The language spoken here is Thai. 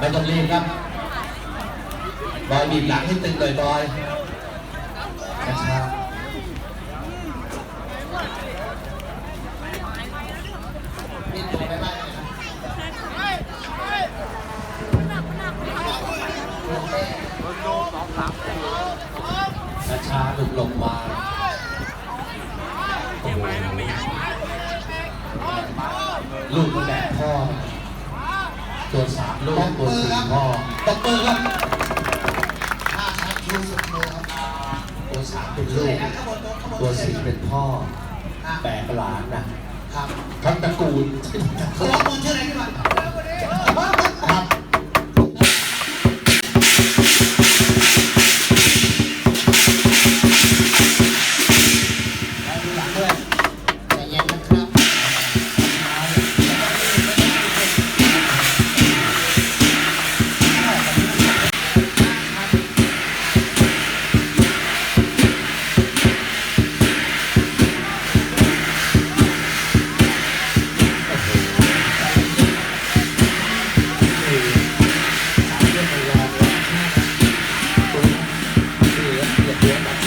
ไม่ต้องรีบครับ บอยบีบหลังให้ตึงเลยบอยช้าช้าหลุดลงมาลูกแบบพ่อ ตัวสามลูกตัวสี่พ่อตบมือครับห้าชัดชูสุดเลยครับตัวสามเป็นลูกตัวสี่เป็นพ่อแปดหลานนะครับทั้งตระกูล Yeah.